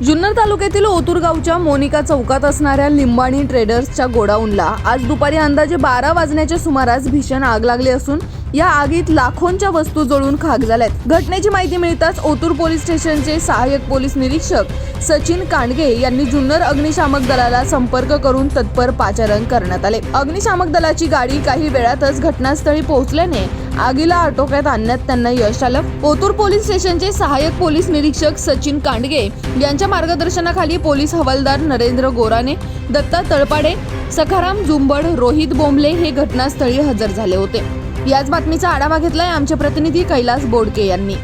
जुन्नर तालुक्यातील ओतुरगावच्या मोनिका चौकात असणाऱ्या लिंबाणी ट्रेडर्सच्या गोडाऊनला आज दुपारी अंदाजे बारा वाजण्याच्या सुमारास भीषण आग लागली असून या आगीत लाखोंच्या वस्तू जळून खाक झाल्यात. घटनेची माहिती मिळताच ओतूर पोलीस स्टेशनचे सहाय्यक पोलीस निरीक्षक सचिन कांडगे यांनी जुन्नर अग्निशामक दलाला संपर्क करून तत्पर पाचारण करण्यात आले. अग्निशामक दलाची गाडी काही वेळातच घटनास्थळी पोहोचल्याने आगीला आटोक्यात आणण्यात त्यांना यश आलं. ओतूर पोलीस स्टेशनचे सहाय्यक पोलीस निरीक्षक सचिन कांडगे यांच्या मार्गदर्शनाखाली पोलीस हवालदार नरेंद्र गोराने दत्ता तळपाडे सखाराम जुंबड रोहित बोंबले हे घटनास्थळी हजर झाले होते. याच बातमीचा आढावा घेतलाय आमचे प्रतिनिधी कैलास बोडके यांनी.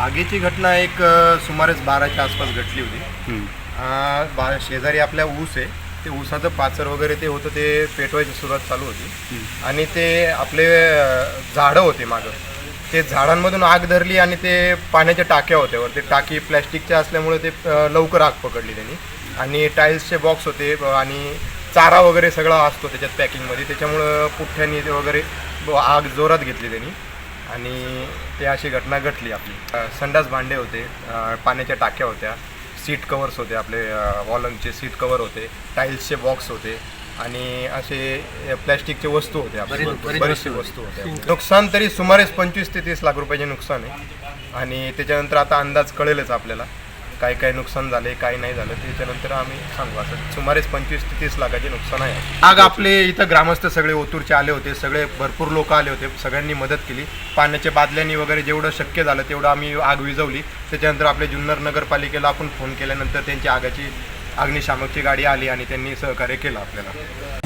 आगीची घटना एक अ, सुमारेच बाराच्या आसपास घडली होती. बा शेजारी आपल्या ऊस आहे. ते ऊसाचं पाचर वगैरे ते होतं ते पेटवायची सुरुवात चालू होती. आणि ते आपले अ, झाडं होते मागं. ते झाडांमधून आग धरली आणि ते पाण्याच्या टाक्या होत्या वर ते टाकी प्लॅस्टिकच्या असल्यामुळे ते अ, लवकर आग पकडली त्यांनी. आणि टाईल्सचे बॉक्स होते आणि चारा वगैरे सगळा असतो त्याच्यात पॅकिंगमध्ये. त्याच्यामुळं पुठ्ठ्यानी ते वगैरे आग जोरात घेतली त्यांनी. आणि ते अशी घटना घडली आपली. संडास भांडे होते. पाण्याच्या टाक्या होत्या. सीट कवर्स होते आपले वॉलनचे सीट कवर होते. टाईल्सचे बॉक्स होते. आणि असे प्लॅस्टिकचे वस्तू होते बरेचसे वस्तू होते नुकसान तरी सुमारेच पंचवीस ते तीस लाख रुपयाचे नुकसान आहे. आणि त्याच्यानंतर आता अंदाज कळेलच आपल्याला. काय काय नुकसान झाले काय नाही झालं त्याच्यानंतर आम्ही सांगू. असं सुमारेच पंचवीस ते तीस लाखाचे नुकसान आहे. आग आपले इथं ग्रामस्थ सगळे ओतूरचे आले होते सगळे भरपूर लोक आले होते सगळ्यांनी मदत केली. पाण्याच्या बादल्यांनी वगैरे जेवढं शक्य झालं तेवढं आम्ही आग विझवली. त्याच्यानंतर आपले जुन्नर नगरपालिकेला आपण फोन केल्यानंतर त्यांची आगाची अग्निशामकची गाडी आली आणि त्यांनी सहकार्य केलं आपल्याला.